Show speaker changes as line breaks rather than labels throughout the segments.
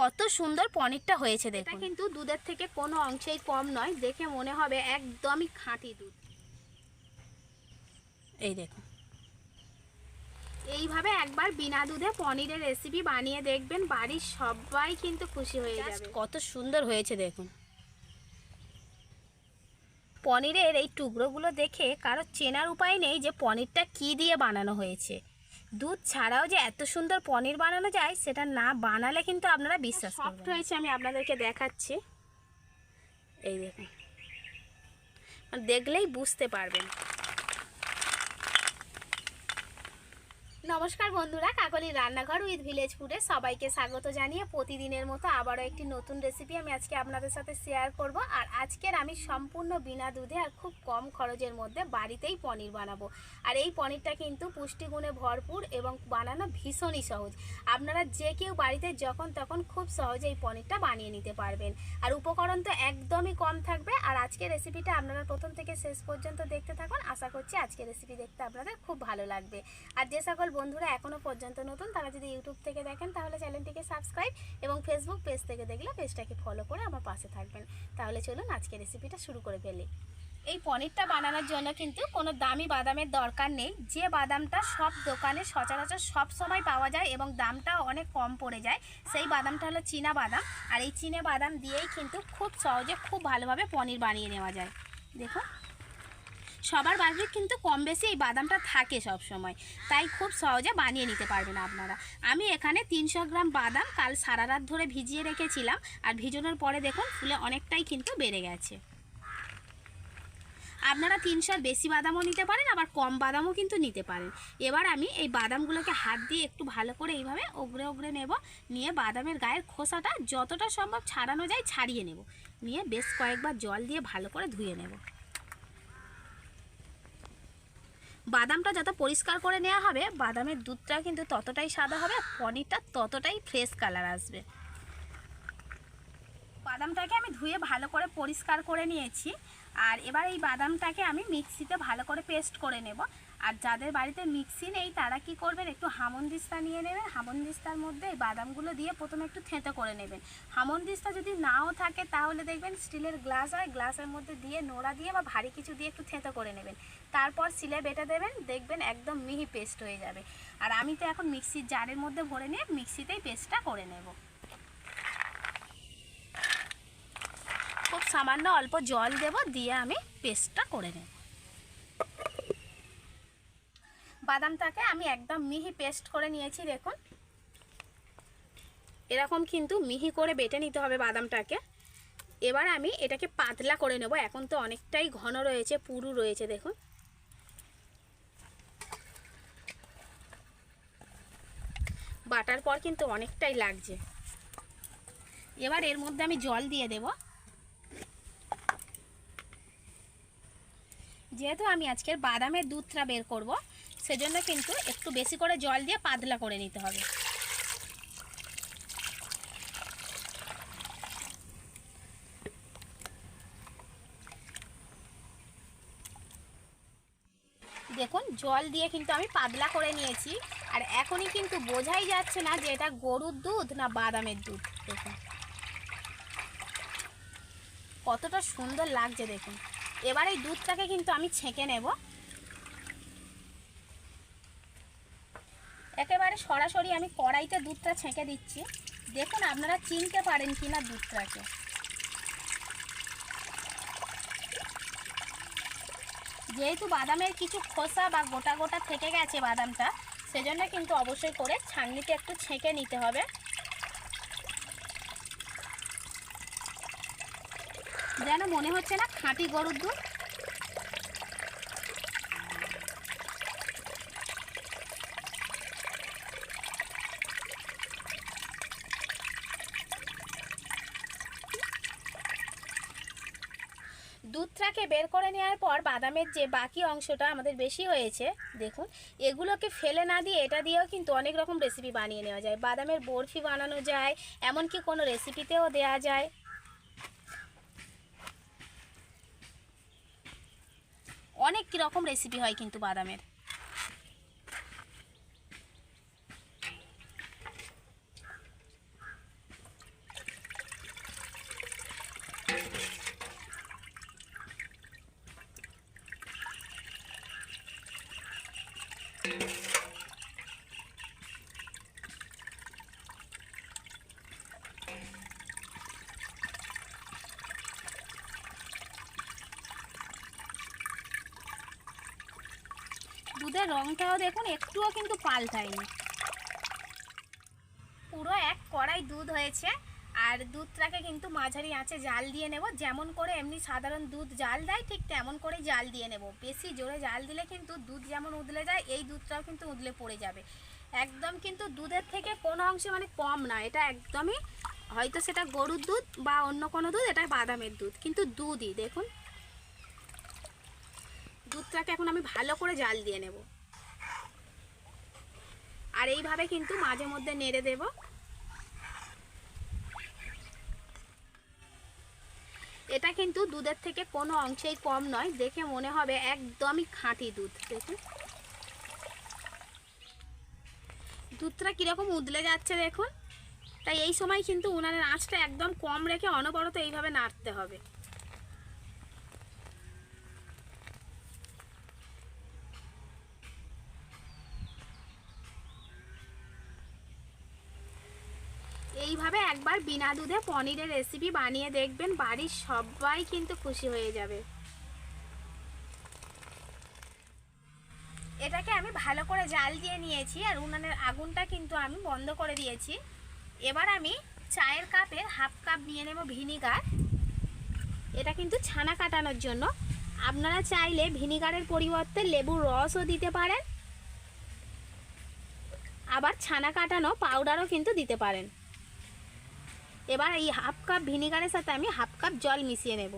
কত সুন্দর পনিরটা হয়েছে দেখুন। এটা কিন্তু দুধের থেকে কোনো অংশেই কম নয় দেখে মনে হবে একদমই খাঁটি দুধ। এই দেখুন। এইভাবে একবার বিনা দুধে পনিরের রেসিপি বানিয়ে দেখবেন বাড়ির সবাই কিন্তু খুশি হয়ে যাবে। কত সুন্দর হয়েছে দেখুন। পনিরের এই টুকরোগুলো দেখে কারও চেনার উপায় নেই যে পনিরটা কি দিয়ে বানানো হয়েছে। দুধ ছাড়াও যে এত সুন্দর পনির বানানো যায় সেটা না বানালে কিন্তু আপনারা বিশ্বাস সফট হয়েছে আমি আপনাদেরকে দেখাচ্ছি। এই দেখুন। মানে দেখলেই বুঝতে পারবেন। নমস্কার বন্ধুরা কাকলির রান্নাঘর উইথ ভিলেজ ফুডে সবাইকে স্বাগত জানিয়ে প্রতিদিনের মতো আবারও একটি নতুন রেসিপি আমি আজকে আপনাদের সাথে শেয়ার করব। আর আজকের আমি সম্পূর্ণ বিনা দুধে আর খুব কম খরচের মধ্যে বাড়িতেই পনির বানাবো। আর এই পনিরটা কিন্তু পুষ্টিগুণে ভরপুর এবং বানানো ভীষণই সহজ। আপনারা যে কেউ বাড়িতে যখন তখন খুব সহজে এই পনিরটা বানিয়ে নিতে পারবেন। আর উপকরণ তো একদমই কম থাকবে। আর আজকের রেসিপিটা আপনারা প্রথম থেকে শেষ পর্যন্ত দেখতে থাকুন। আশা করছি আজকের রেসিপি দেখতে আপনাদের খুব ভালো লাগবে। আর যে সকল বন্ধুরা এখনও পর্যন্ত নতুন, তারা যদি ইউটিউব থেকে দেখেন তাহলে চ্যানেলটিকে সাবস্ক্রাইব এবং ফেসবুক পেজ থেকে দেখলে পেজটাকে ফলো করে আমার পাশে থাকবেন। তাহলে চলুন আজকের রেসিপিটা শুরু করে ফেলি। এই পনিরটা বানানোর জন্য কিন্তু কোনো দামি বাদামের দরকার নেই। যে বাদামটা সব দোকানে সচরাচর সব সময় পাওয়া যায় এবং দামটাও অনেক কম পড়ে যায়, সেই বাদামটা হলো চীনা বাদাম। আর এই চীনা বাদাম দিয়েই কিন্তু খুব সহজে খুব ভালোভাবে পনির বানিয়ে নেওয়া যায়। দেখো সবার বাড়িতে কিন্তু কম বেশি এই বাদামটা থাকে সব সময় তাই খুব সহজে বানিয়ে নিতে পারবেন আপনারা। আমি এখানে তিনশো গ্রাম বাদাম কাল সারা রাত ধরে ভিজিয়ে রেখেছিলাম। আর ভিজানোর পরে দেখুন, ফুলে অনেকটাই কিন্তু বেড়ে গেছে। আপনারা তিনশোর বেশি বাদামও নিতে পারেন, আবার কম বাদামও কিন্তু নিতে পারেন। এবার আমি এই বাদামগুলোকে হাত দিয়ে একটু ভালো করে এইভাবে ওগড়ে ওগড়ে নেব। নিয়ে বাদামের গায়ের খোসাটা যতটা সম্ভব ছাড়ানো যায়, ছাড়িয়ে নেব। নিয়ে বেশ কয়েকবার জল দিয়ে ভালো করে ধুয়ে নেব। বাদামটা যত পরিষ্কার করে নেওয়া হবে, বাদামের দুধটা কিন্তু ততটাই সাদা হবে পনিরটা ততটাই ফ্রেশ কালার আসবে। বাদামটাকে আমি ধুয়ে ভালো করে পরিষ্কার করে নিয়েছি। আর এবার এই বাদামটাকে আমি মিক্সিতে ভালো করে পেস্ট করে নেব। আর যাদের বাড়িতে মিক্সি নেই, তারা কি করবেন? একটু হামনদিস্তা নিয়ে নেবেন। হামনদিস্তার মধ্যে এই বাদামগুলো দিয়ে প্রথমে একটু থেঁতো করে নেবেন। হামনদিস্তা যদি নাও থাকে, তাহলে দেখবেন স্টিলের গ্লাস হয়। গ্লাসের মধ্যে দিয়ে নোড়া দিয়ে বা ভারী কিছু দিয়ে একটু থেঁতো করে নেবেন। তারপর সিলে বেটে দেবেন, দেখবেন একদম মিহি পেস্ট হয়ে যাবে। আর আমি তো এখন মিক্সির জারের মধ্যে ভরে নিয়ে মিক্সিতেই পেস্টটা করে নেব। খুব সামান্য অল্প জল দেব, দিয়ে আমি পেস্টটা করে নেব। বাদামটাকে আমি একদম মিহি পেস্ট করে নিয়েছি, দেখুন। এরকম কিন্তু মিহি করে বেটে নিতে হবে বাদামটাকে। এবার আমি এটাকে পাতলা করে নেব, এখন তো অনেকটাই ঘন রয়েছে, পুরু রয়েছে, দেখুন। বাটার পর কিন্তু অনেকটাই লাগছে। এবার এর মধ্যে আমি জল দিয়ে দেব। যেহেতু আমি আজকের বাদামের দুধটা বের করব, সেজন্য কিন্তু একটু বেশি করে জল দিয়ে পাতলা করে নিতে হবে। দেখুন, জল দিয়ে কিন্তু আমি পাতলা করে নিয়েছি, আর এখনই কিন্তু বোঝাই যাচ্ছে না যে এটা গরুর দুধ না বাদামের দুধ। দেখুন, কতটা সুন্দর লাগছে দেখুন। এবার এই দুধটাকে কিন্তু আমি ছেঁকে নেব। একেবারে সরাসরি আমি কড়াইতে দুধটা ছেঁকে দিচ্ছি। দেখুন আপনারা চিনতে পারেন কি না দুধটাকে। যেহেতু বাদামের কিছু খোসা বা গোটা গোটা থেকে গেছে বাদামটা, সেজন্য কিন্তু অবশ্যই করে ছাঁকনিতে একটু ছেঁকে নিতে হবে। যেন মনে হচ্ছে না খাঁটি গরুর দুধ। দুধটাকে বের করে নেওয়ার পর বাদামের যে বাকি অংশটা আমাদের বেশি হয়েছে, দেখুন, এগুলোকে ফেলে না দিয়ে এটা দিয়েও কিন্তু অনেক রকম রেসিপি বানিয়ে নেওয়া যায়। বাদামের বরফি বানানো যায়, এমনকি কোনো রেসিপিতেও দেওয়া যায়। অনেক রকম রেসিপি হয় কিন্তু বাদামের। দুধের রংটাও দেখুন, একটুও কিন্তু পাল্টায়নি। পুরো এক কড়াই দুধ হয়েছে, আর দুধটাকে কিন্তু মাঝারি আঁচে জাল দিয়ে নেব। যেমন করে এমনি সাধারণ দুধ জাল দেয়, ঠিক তেমন করেই জাল দিয়ে নেব। বেশি জোরে জাল দিলে কিন্তু দুধ যেমন উদলে যায়, এই দুধটাও কিন্তু উদলে পড়ে যাবে। একদম কিন্তু দুধের থেকে কোনো অংশে মানে কম না, এটা একদমই হয়তো সেটা গরুর দুধ বা অন্য কোনো দুধ, এটা বাদামের দুধ, কিন্তু দুধই, দেখুন। দুধটাকে এখন আমি ভালো করে জাল দিয়ে নেব। আর এইভাবে কিন্তু মাঝে মধ্যে নেড়ে দেব। এটা কিন্তু দুধের থেকে কোনো অংশেই কম নয়, দেখে মনে হবে একদমই খাঁটি দুধ, দেখুন। দুধটা কীরকম উদলে যাচ্ছে দেখুন। তাই এই সময় কিন্তু উনানের আঁচটা একদম কম রেখে অনবরত এইভাবে নাড়তে হবে। এইভাবে একবার বিনা দুধে পনিরের রেসিপি বানিয়ে দেখবেন, বাড়ির সবাই কিন্তু খুশি হয়ে যাবে। এটাকে আমি ভালো করে জাল দিয়ে নিয়েছি আর উনানের আগুনটা কিন্তু আমি বন্ধ করে দিয়েছি। এবার আমি চায়ের কাপের হাফ কাপ নিয়ে নেব ভিনিগার। এটা কিন্তু ছানা কাটানোর জন্য। আপনারা চাইলে ভিনিগারের পরিবর্তে লেবুর রসও দিতে পারেন। আবার ছানা কাটানো পাউডারও কিন্তু দিতে পারেন। এবার এই হাফ কাপ ভিনিগারের সাথে আমি হাফ কাপ জল মিশিয়ে নেব।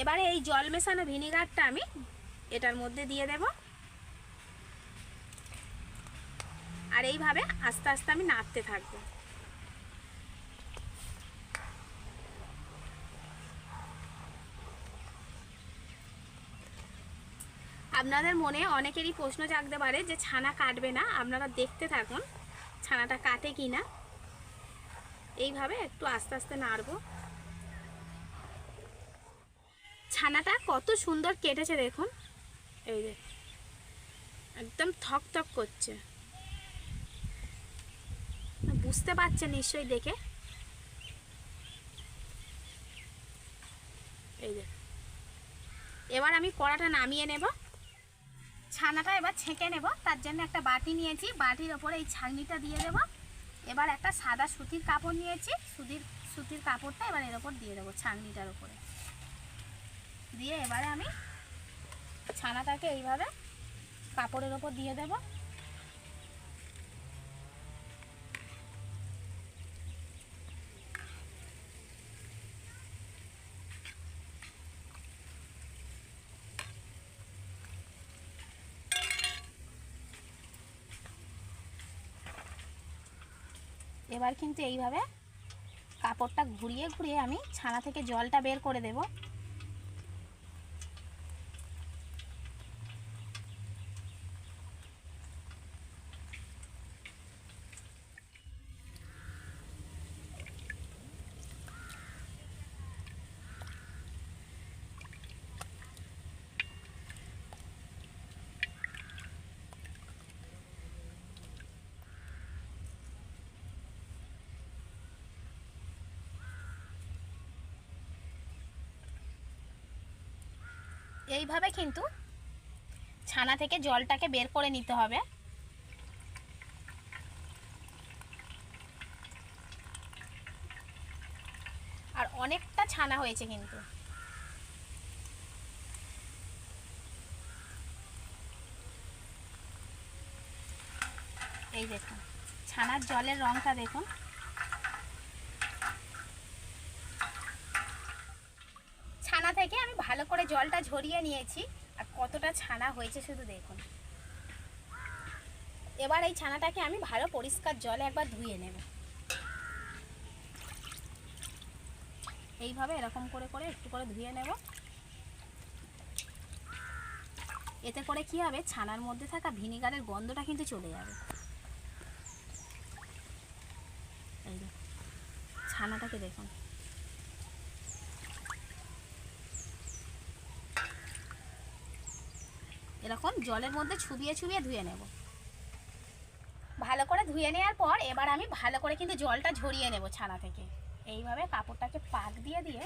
এবারে এই জল মেশানো ভিনিগারটা আমি এটার মধ্যে দিয়ে দেব। আর এইভাবে আস্তে আস্তে আমি নাড়তে থাকব। আপনাদের মনে অনেকেরই প্রশ্ন জাগতে পারে যে ছানা কাটবে না, আপনারা দেখতে থাকুন। ছানাটা কাটে কি না? এইভাবে একটু আস্তে আস্তে নাড়বো। ছানাটা কত সুন্দর কেটেছে দেখুন। এই যে, একদম থক থক করছে। বুঝতে পারছেন নিশ্চয়ই দেখে। এই যে, এবার আমি কড়াটা নামিয়ে নেব। ছানাটা এবার ছেঁকে নেব। তার জন্য একটা বাটি নিয়েছি। বাটির ওপরে এই ছাঁকনিটা দিয়ে দেব। এবার একটা সাদা সুতির কাপড় নিয়েছি। সুতির সুতির কাপড়টা এবার এর ওপর দিয়ে দেবো ছাঁকনিটার ওপরে। দিয়ে এবারে আমি ছানাটাকে এইভাবে কাপড়ের ওপর দিয়ে দেব। এবার কিন্তু এইভাবে কাপড়টা ঘুরিয়ে ঘুরিয়ে আমি ছানা থেকে জলটা বের করে দেব। এইভাবে কিন্তু ছানা থেকে জলটাকে বের করে নিতে হবে। আর অনেকটা ছানা হয়েছে কিন্তু। এই দেখুন, ছানার জলের রংটা দেখুন ছানা থেকে আমি ভালো করে জলটা ঝরিয়ে নিয়েছি, আর কতটা ছানা হয়েছে শুধু দেখুন। এবার এই ছানাটাকে আমি ভালো পরিষ্কার জলে একবার ধুয়ে নেব। এইভাবে এরকম করে করে একটু করে ধুয়ে নেব। এতে করে কি হবে? ছানার মধ্যে থাকা ভিনিগারের গন্ধটা কিন্তু চলে যাবে। ছানাটাকে দেখুন। এরকম জলের মধ্যে ছুবিয়ে ছুবিয়ে ধুয়ে নেব। ভালো করে ধুয়ে নেওয়ার পর এবার আমি ভালো করে কিন্তু জলটা ঝরিয়ে নেব ছানা থেকে। এইভাবে কাপড়টাকে পাক দিয়ে দিয়ে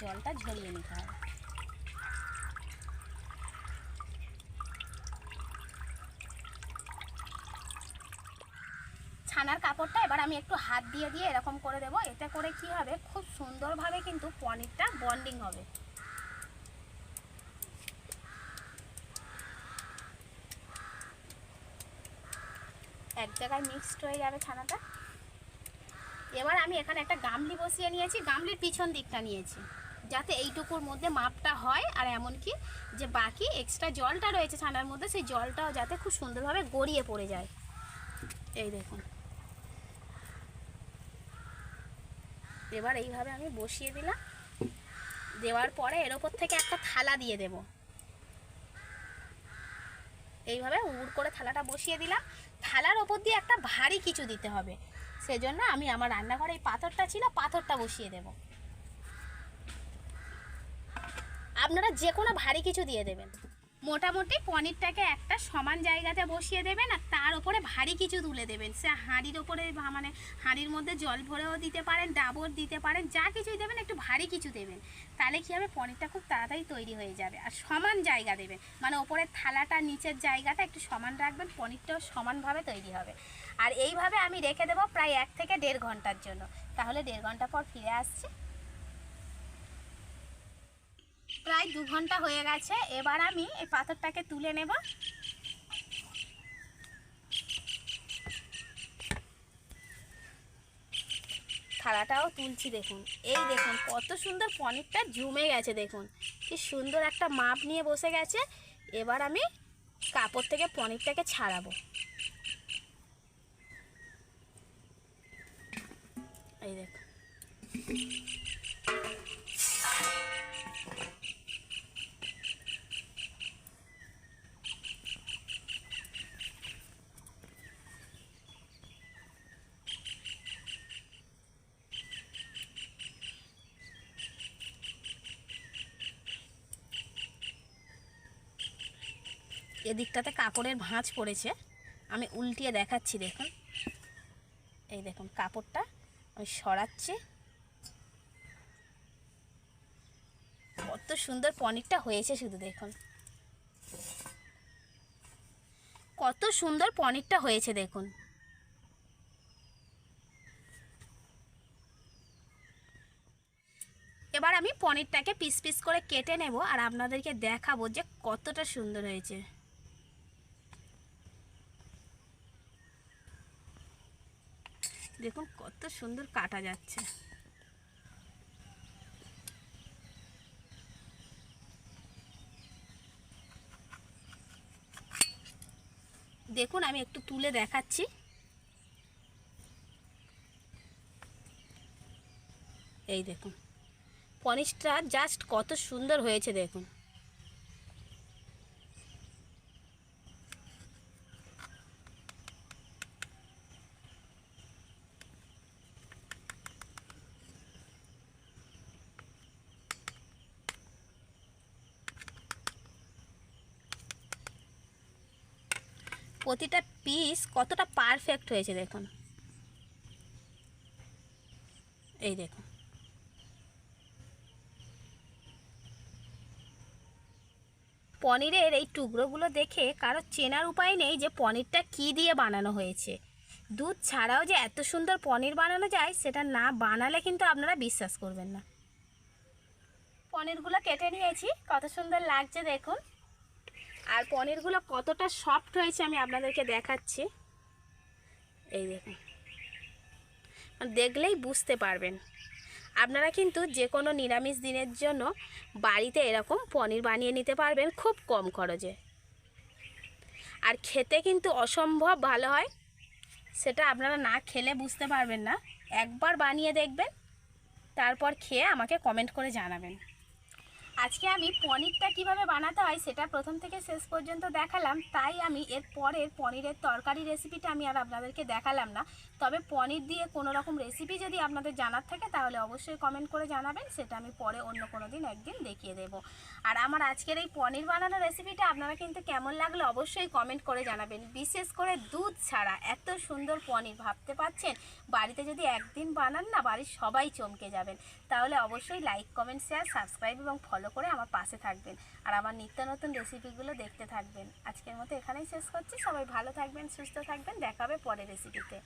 জলটা ঝরিয়ে নিতে হবে। ছানার কাপড়টা এবার আমি একটু হাত দিয়ে দিয়ে এরকম করে দেবো। এতে করে কি হবে? খুব সুন্দরভাবে কিন্তু পনিরটা বন্ডিং হবে। এক জায়গায় মিক্সড হয়ে যাবে ছানাটা। এবার আমি এখানে একটা গামলি বসিয়ে নিয়েছি। গামলির পিছন দিকটা নিয়েছি, যাতে এইটুকুর মধ্যে মাপটা হয়। আর এমনকি যে বাকি এক্সট্রা জলটা রয়েছে ছানার মধ্যে, সেই জলটাও যাতে খুব সুন্দরভাবে গড়িয়ে পড়ে যায়। এই দেখুন। এবার এইভাবে আমি বসিয়ে দিলাম। দেওয়ার পরে এর ওপর থেকে একটা থালা দিয়ে দেব। এইভাবে উড় করে থালাটা বসিয়ে দিলাম। থালার ওপর দিয়ে একটা ভারী কিছু দিতে হবে। সেজন্য আমি আমার রান্নাঘরে এই পাথরটা ছিল, পাথরটা বসিয়ে দেব। আপনারা যে কোনো ভারী কিছু দিয়ে দেবেন। মোটামুটি পনিরটাকে একটা সমান জায়গাতে বসিয়ে দেবেন আর তার উপরে ভারী কিছু তুলে দেবেন। সে হাঁড়ির ওপরে মানে হাঁড়ির মধ্যে জল ভরেও দিতে পারেন, ডাবর দিতে পারেন, যা কিছুই দেবেন, একটু ভারী কিছু দেবেন। তাহলে কী হবে? পনিরটা খুব তাড়াতাড়ি তৈরি হয়ে যাবে আর সমান জায়গা দেবেন। মানে ওপরের থালাটা, নিচের জায়গাটা একটু সমান রাখবেন, পনিরটাও সমানভাবে তৈরি হবে। আর এইভাবে আমি রেখে দেবো প্রায় এক থেকে দেড় ঘণ্টার জন্য। তাহলে দেড় ঘণ্টা পর ফিরে আসছি। প্রায় দু ঘণ্টা হয়ে গেছে। এবার আমি এই পাথরটাকে তুলে নেব। থালাটাও তুলছি দেখুন। এই দেখুন, কত সুন্দর পনিরটা জমে গেছে দেখুন। কি সুন্দর একটা মাপ নিয়ে বসে গেছে। এবার আমি কাপড় থেকে পনিরটাকে ছাড়াবো। এই দেখুন। এদিকটাতে কাপড়ের ভাঁজ পড়েছে। আমি উল্টিয়ে দেখাচ্ছি, দেখুন। এই দেখুন কাপড়টা, আমি সরাচ্ছি। কত সুন্দর পনিরটা হয়েছে শুধু দেখুন। কত সুন্দর পনিরটা হয়েছে দেখুন। এবার আমি পনিরটাকে পিস পিস করে কেটে নেব আর আপনাদেরকে দেখাবো যে কতটা সুন্দর হয়েছে। দেখুন কত সুন্দর কাটা যাচ্ছে। দেখুন, আমি একটু তুলে দেখাচ্ছি। এই দেখুন, পনিরটা জাস্ট কত সুন্দর হয়েছে দেখুন। প্রতিটা পিস কতটা পারফেক্ট হয়েছে দেখুন। এই দেখুন। পনিরের এই টুকরোগুলো দেখে কারও চেনার উপায় নেই যে পনিরটা কি দিয়ে বানানো হয়েছে। দুধ ছাড়াও যে এত সুন্দর পনির বানানো যায়, সেটা না বানালে কিন্তু আপনারা বিশ্বাস করবেন না। পনিরগুলো কেটে নিয়েছি, কত সুন্দর লাগছে দেখুন। আর পনিরগুলো কতটা সফট হয়েছে আমি আপনাদেরকে দেখাচ্ছি। এই দেখুন। দেখলেই বুঝতে পারবেন। আপনারা কিন্তু যে কোনো নিরামিষ দিনের জন্য বাড়িতে এরকম পনির বানিয়ে নিতে পারবেন খুব কম খরচে। আর খেতে কিন্তু অসম্ভব ভালো হয়, সেটা আপনারা না খেলে বুঝতে পারবেন না। একবার বানিয়ে দেখবেন, তারপর খেয়ে আমাকে কমেন্ট করে জানাবেন। আজকে আমি পনিরটা কীভাবে বানাতে হয় সেটা প্রথম থেকে শেষ পর্যন্ত দেখালাম, তাই আমি এর পরের পনিরের তরকারি রেসিপিটা আমি আর আপনাদেরকে দেখালাম না। তবে পনির দিয়ে কোনো রকম রেসিপি যদি আপনাদের জানার থাকে, তাহলে অবশ্যই কমেন্ট করে জানাবেন, সেটা আমি পরে অন্য কোনো দিন একদিন দেখিয়ে দেব। আর আমার আজকের এই পনির বানানোর রেসিপিটা আপনারা কিন্তু কেমন লাগল অবশ্যই কমেন্ট করে জানাবেন। বিশেষ করে দুধ ছাড়া এত সুন্দর পনির, ভাবতে পাচ্ছেন বাড়িতে যদি একদিন বানান না, বাড়ির সবাই চমকে যাবেন। তাহলে অবশ্যই লাইক কমেন্ট শেয়ার সাবস্ক্রাইব এবং ফলো করে আমার পাশে থাকবেন। আর আমার নিত্য নতুন রেসিপিগুলো দেখতে থাকবেন। আজকের মতো এখানেই শেষ করছি। সবাই ভালো থাকবেন, সুস্থ থাকবেন। দেখাবে পরে রেসিপিতে